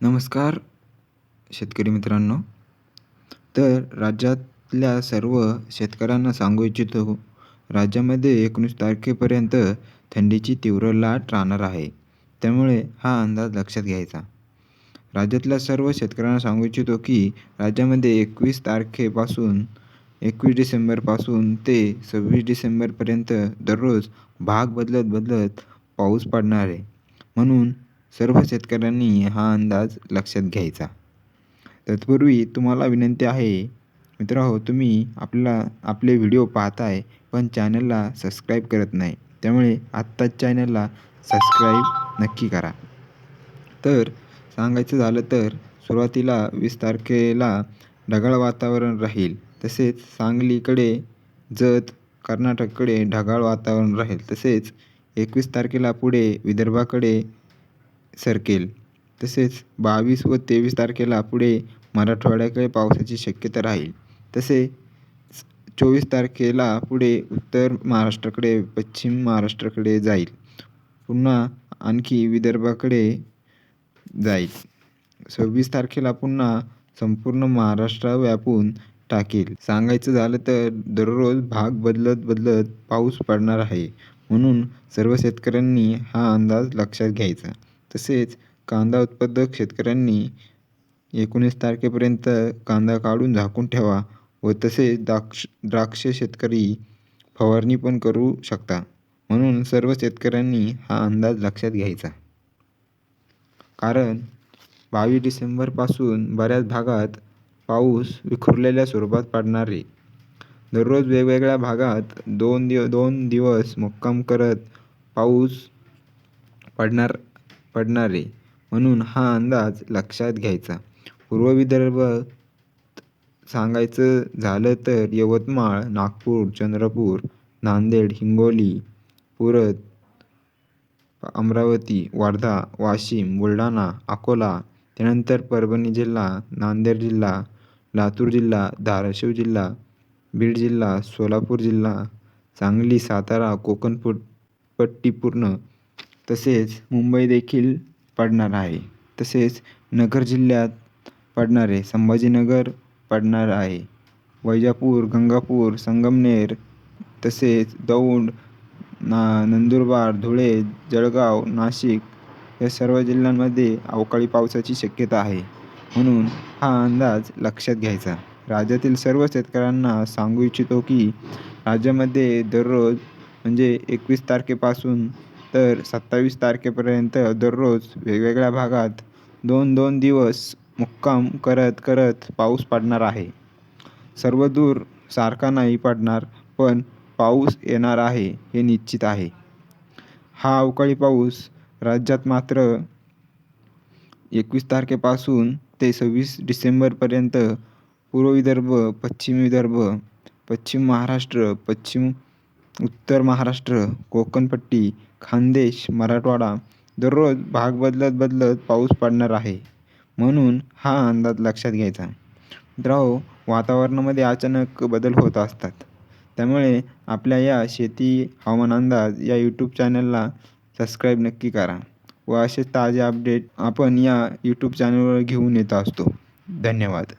नमस्कार शेतकरी मित्रांनो. तर राज्यातल्या सर्व शेतकऱ्यांना सांगू इच्छितो राज्यामध्ये एकोणीस तारखेपर्यंत थंडीची तीव्र लाट राहणार आहे. त्यामुळे हा अंदाज लक्षात घ्यायचा. राज्यातल्या सर्व शेतकऱ्यांना सांगू इच्छितो की राज्यामध्ये एकवीस तारखेपासून एकवीस डिसेंबरपासून ते सव्वीस डिसेंबरपर्यंत दररोज भाग बदलत बदलत पाऊस पडणार आहे. म्हणून सर्व शेतकऱ्यांनी हा अंदाज लक्षात घ्यायचा. तत्पूर्वी तुम्हाला विनंती आहे मित्रांनो हो, तुम्ही आपला आपले व्हिडिओ पाहताय पण चॅनलला सबस्क्राईब करत नाही त्यामुळे आत्ताच चॅनलला सबस्क्राईब नक्की करा. तर सांगायचं झालं तर सुरुवातीला वीस तारखेला ढगाळ वातावरण राहील तसेच सांगलीकडे जत कर्नाटककडे ढगाळ वातावरण राहील तसेच एकवीस तारखेला पुढे विदर्भाकडे सरकेल. तसेच बावीस व तेवीस तारखेला पुढे मराठवाड्याकडे पावसाची शक्यता राहील. तसे चोवीस तारखेला पुढे उत्तर महाराष्ट्राकडे पश्चिम महाराष्ट्राकडे जाईल. पुन्हा आणखी विदर्भाकडे जाईल. सव्वीस तारखेला पुन्हा संपूर्ण महाराष्ट्र व्यापून टाकेल. सांगायचं झालं तर दररोज भाग बदलत बदलत पाऊस पडणार आहे. म्हणून सर्व शेतकऱ्यांनी हा अंदाज लक्षात घ्यायचा. तसेच कांदा उत्पादक शेतकऱ्यांनी एकोणीस तारखेपर्यंत कांदा काढून झाकून ठेवा व तसेच द्राक्ष द्राक्ष शेतकरी फवारणी पण करू शकता. म्हणून सर्व शेतकऱ्यांनी हा अंदाज लक्षात घ्यायचा. कारण बावीस डिसेंबरपासून बऱ्याच भागात पाऊस विखुरलेल्या स्वरूपात पडणार. आहे दररोज वेगवेगळ्या भागात दोन दिव दोन दिवस मुक्काम करत पाऊस पडणार पडणार आहे म्हणून हा अंदाज लक्षात घ्यायचा. पूर्व विदर्भात सांगायचं झालं तर यवतमाळ नागपूर चंद्रपूर नांदेड हिंगोली पुरत अमरावती वर्धा वाशिम बुलढाणा अकोला त्यानंतर परभणी जिल्हा नांदेड जिल्हा लातूर जिल्हा धाराशिव जिल्हा बीड जिल्हा सोलापूर जिल्हा सांगली सातारा कोकण पट्टी पूर्ण तसेच मुंबई देखील पडणार आहे. तसेच नगर जिल्ह्यात पडणारे संभाजीनगर पडणार आहे. वैजापूर गंगापूर संगमनेर तसेच दौंड ना नंदुरबार धुळे जळगाव नाशिक या सर्व जिल्ह्यांमध्ये अवकाळी पावसाची शक्यता आहे. म्हणून हा अंदाज लक्षात घ्यायचा. राज्यातील सर्व शेतकऱ्यांना सांगू इच्छितो की राज्यामध्ये दररोज म्हणजे एकवीस तारखेपासून तर सत्तावीस तारखेपर्यंत दररोज वेगवेगळ्या भागात दोन दोन दिवस मुक्काम करत करत पाऊस पडणार आहे. सर्वदूर सारखा नाही पडणार पण पाऊस येणार आहे हे निश्चित आहे. हा अवकाळी पाऊस राज्यात मात्र एकवीस तारखेपासून ते सव्वीस डिसेंबरपर्यंत पूर्व विदर्भ पश्चिम विदर्भ पश्चिम महाराष्ट्र पश्चिम उत्तर महाराष्ट्र कोकणपट्टी खानदेश मराठवाडा दररोज भाग बदलत बदलत पाऊस पडणार आहे. म्हणून हा अंदाज लक्षात घ्यायचा. मित्रांनो वातावरणामध्ये अचानक बदल होत असतात. त्यामुळे आपल्या या शेती हवामान अंदाज या यूट्यूब चॅनलला सबस्क्राईब नक्की करा व असे ताजे अपडेट आपण या यूट्यूब चॅनलवर घेऊन येत असतो. धन्यवाद.